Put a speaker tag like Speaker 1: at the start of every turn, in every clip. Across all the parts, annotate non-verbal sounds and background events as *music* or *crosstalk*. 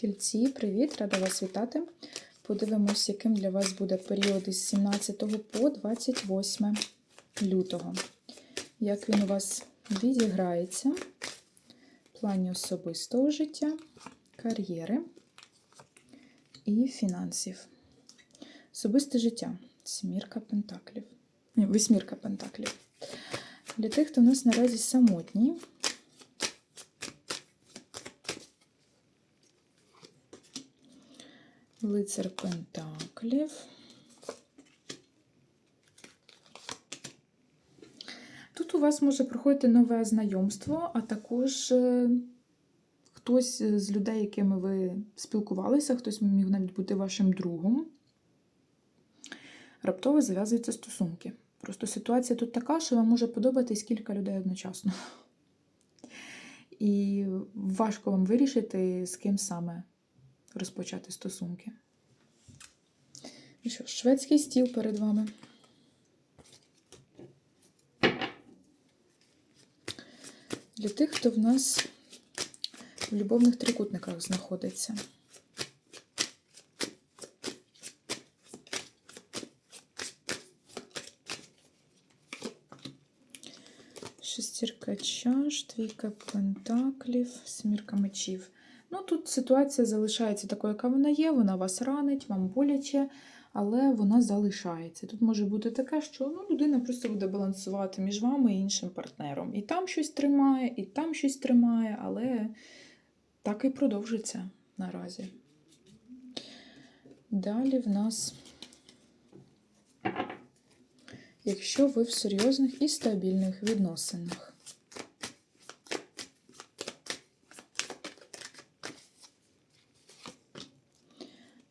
Speaker 1: Тільці, привіт, рада вас вітати. Подивимось, яким для вас буде період із 17 по 28 лютого. Як він у вас відіграється в плані особистого життя, кар'єри і фінансів. Особисте життя. Сімірка пентаклів. Ні, Восьмірка пентаклів. Для тих, хто в нас наразі самотній, Лицар Пентаклів. Тут у вас може проходити нове знайомство, а також е, хтось з людей, якими ви спілкувалися, хтось міг навіть бути вашим другом. Раптово зав'язуються стосунки. Просто ситуація тут така, що вам може подобатись кілька людей одночасно. І важко вам вирішити, з ким саме розпочати стосунки. Ну що, шведський стіл перед вами. Для тих, хто в нас в любовних трикутниках знаходиться. Шестірка чаш, двійка пентаклів, смірка мечів. Тут ситуація залишається такою, яка вона є, вона вас ранить, вам боляче, але вона залишається. Тут може бути таке, що ну, людина просто буде балансувати між вами і іншим партнером. І там щось тримає, і там щось тримає, але так і продовжиться наразі. Далі в нас, якщо ви в серйозних і стабільних відносинах.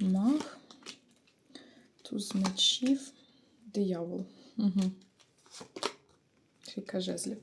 Speaker 1: Маг, туз мечів, диявол. Угу. Трійка жезлів.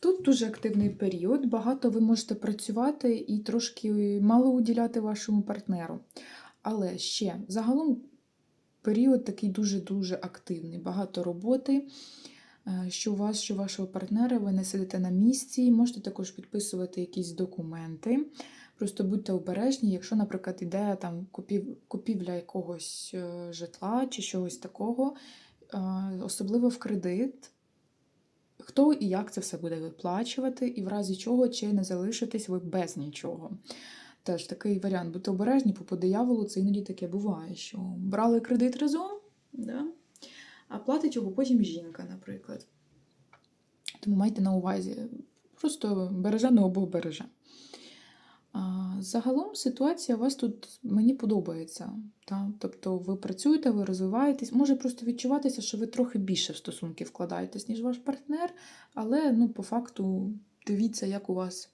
Speaker 1: Тут дуже активний період, багато ви можете працювати і трошки мало уділяти вашому партнеру. Але ще загалом період такий дуже-дуже активний, багато роботи. е, Що у вас, що у вашого партнера, ви не сидите на місці, можете також підписувати якісь документи. Просто будьте обережні, якщо, наприклад, іде там купів, купівля якогось е, житла чи чогось такого, е, особливо в кредит, хто і як це все буде виплачувати, і в разі чого чи не залишитесь ви без нічого. Теж такий варіант, будьте обережні, бо по дияволу це іноді таке буває, що брали кредит разом, да? а платить його потім жінка, наприклад. Тому майте на увазі, просто береже, ну обох береже. Загалом ситуація у вас тут мені подобається. Та? Тобто ви працюєте, ви розвиваєтесь. Може просто відчуватися, що ви трохи більше в стосунки вкладаєтесь, ніж ваш партнер, але ну, по факту дивіться, як у вас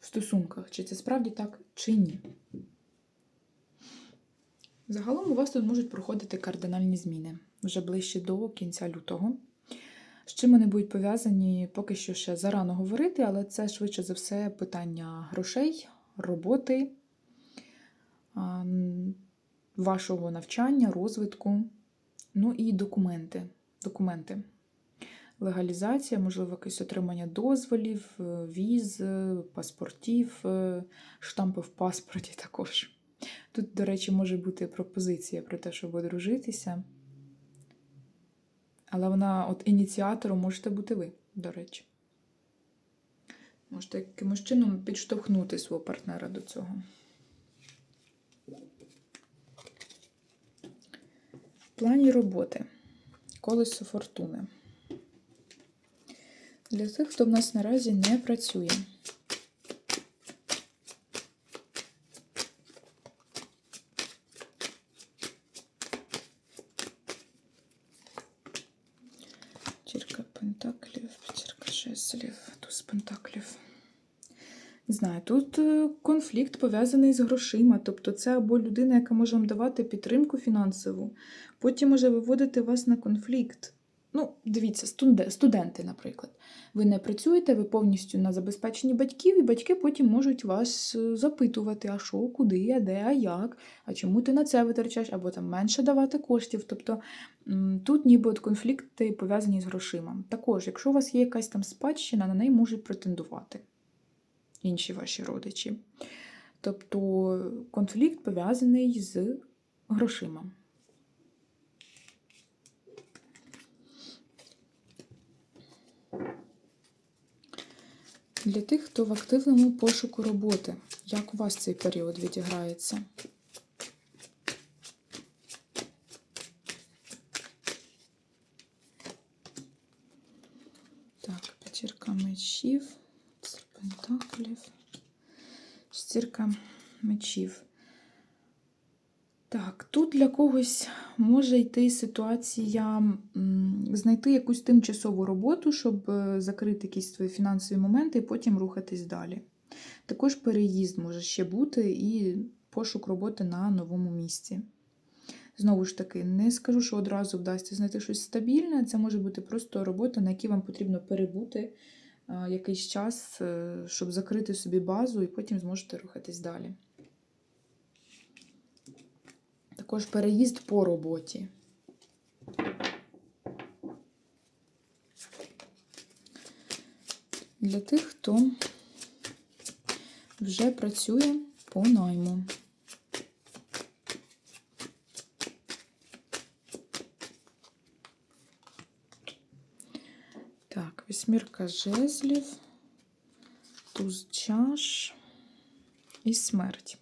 Speaker 1: в стосунках, чи це справді так, чи ні. Загалом у вас тут можуть проходити кардинальні зміни вже ближче до кінця лютого. З чим вони будуть пов'язані, поки що ще зарано говорити, але це швидше за все питання грошей, роботи, вашого навчання, розвитку, ну і документи. документи. Легалізація, можливо, якесь отримання дозволів, е, віз, е, паспортів, е, штампи в паспорті *laughs* також. Тут, до речі, може бути пропозиція про те, щоб одружитися. Але вона, от ініціатором можете бути ви, до речі. Можете якимось чином підштовхнути свого партнера до цього. В плані роботи. Колесо фортуни. Для тих, хто в нас наразі не працює. П'ятірка пентаклів, п'ятірка жезлів, туз пентаклів. Не знаю, тут е, конфлікт пов'язаний з грошима. Тобто це або людина, яка може вам давати підтримку фінансову, потім може виводити вас на конфлікт. Ну, дивіться, студенти, наприклад. Ви не працюєте, ви повністю на забезпеченні батьків, і батьки потім можуть вас е, запитувати, а що, куди, а де, а як, а чому ти на це витрачаєш, або там менше давати коштів. Тобто тут ніби от конфлікти пов'язані з грошима. Також, якщо у вас є якась там спадщина, на неї можуть претендувати інші ваші родичі. Тобто конфлікт пов'язаний з грошима. Для тих, хто в активному пошуку роботи, як у вас цей період відіграється? Так, п'ятірка мечів, серпентаклів, стірка мечів. Так, тут для когось може йти ситуація знайти якусь тимчасову роботу, щоб е, закрити якісь свої фінансові моменти і потім рухатись далі. Також переїзд може ще бути і пошук роботи на новому місці. Знову ж таки, не скажу, що одразу вдасться знайти щось стабільне. Це може бути просто робота, на якій вам потрібно перебути е, якийсь час, е, щоб закрити собі базу, і потім зможете рухатись далі. Також переїзд по роботі. Для тих, хто вже працює по найму. Так, вісьмірка жезлів, туз чаш і смерть.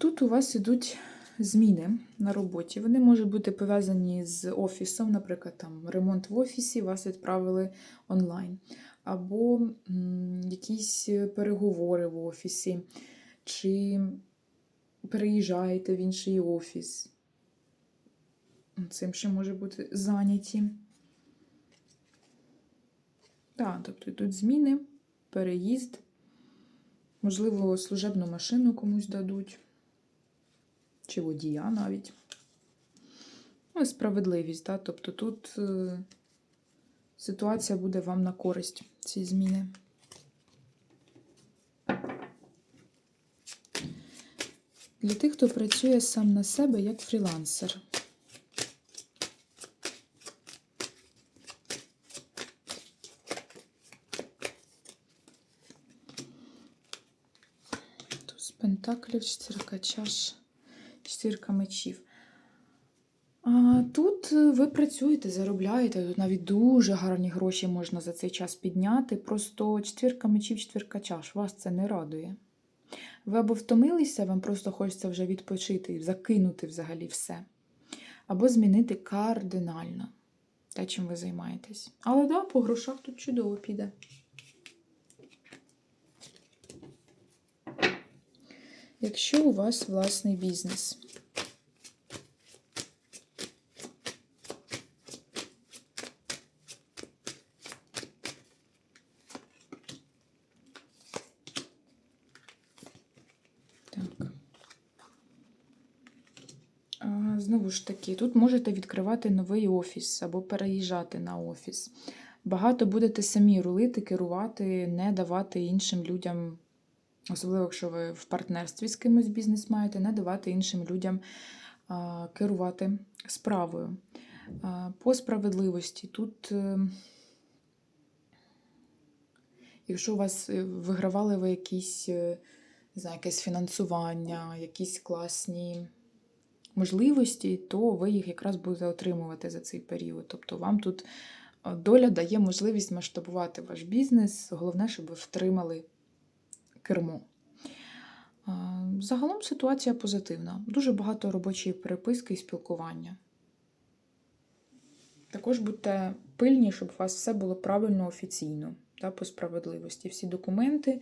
Speaker 1: Тут у вас ідуть зміни на роботі. Вони можуть бути пов'язані з офісом, наприклад, там ремонт в офісі, вас відправили онлайн, або м, якісь переговори в офісі, чи переїжджаєте в інший офіс. Цим ще може бути зайняті. Так, тобто йдуть зміни, переїзд, можливо, служебну машину комусь дадуть чи водія навіть. Ну, і справедливість, да? тобто тут е, ситуація буде вам на користь ці зміни. Для тих, хто працює сам на себе як фрілансер. Туз пентаклів, чотирка чаш, чотирка мечів. А, Тут е, ви працюєте, заробляєте, тут навіть дуже гарні гроші можна за цей час підняти. Просто четвірка мечів, четвірка чаш, вас це не радує. Ви або втомилися, вам просто хочеться вже відпочити, закинути взагалі все. Або змінити кардинально те, чим ви займаєтесь. Але да, по грошах тут чудово піде. Якщо у вас власний бізнес. Знову ж таки, тут можете відкривати новий офіс або переїжджати на офіс. Багато будете самі рулити, керувати, не давати іншим людям, особливо, якщо ви в партнерстві з кимось бізнес маєте, не давати іншим людям керувати справою. По справедливості тут. е, Якщо у вас е, вигравали ви якісь, е, не знаю, якесь фінансування, якісь класні можливості, то ви їх якраз будете отримувати за цей період. Тобто вам тут доля дає можливість масштабувати ваш бізнес. Головне, щоб ви втримали кермо. Загалом ситуація позитивна. Дуже багато робочої переписки і спілкування. Також будьте пильні, щоб у вас все було правильно офіційно та по справедливості. Всі документи,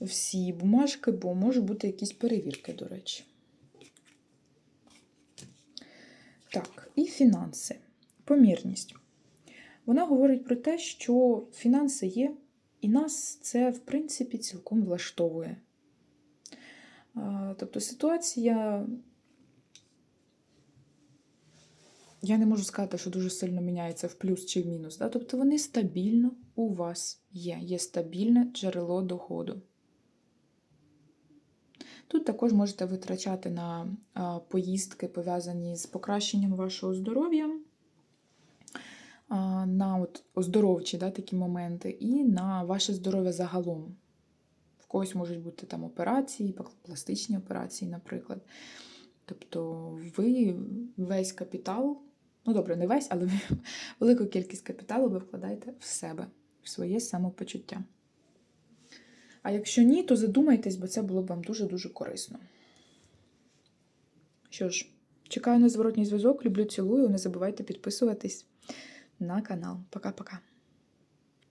Speaker 1: всі бумажки, бо можуть бути якісь перевірки, до речі. Так, і фінанси. Помірність. Вона говорить про те, що фінанси є, і нас це, в принципі, цілком влаштовує. Тобто ситуація. Я не можу сказати, що дуже сильно міняється в плюс чи в мінус. Да? Тобто вони стабільно у вас є. Є стабільне джерело доходу. Тут також можете витрачати на поїздки, пов'язані з покращенням вашого здоров'я, на от оздоровчі да, такі моменти, і на ваше здоров'я загалом. В когось можуть бути там операції, пластичні операції, наприклад. Тобто ви весь капітал, ну добре, не весь, але *laughs* велику кількість капіталу ви вкладаєте в себе, в своє самопочуття. А якщо ні, то задумайтесь, бо це було б вам дуже-дуже корисно. Що ж, чекаю на зворотній зв'язок, люблю, цілую. Не забувайте підписуватись на канал. Пока-пока.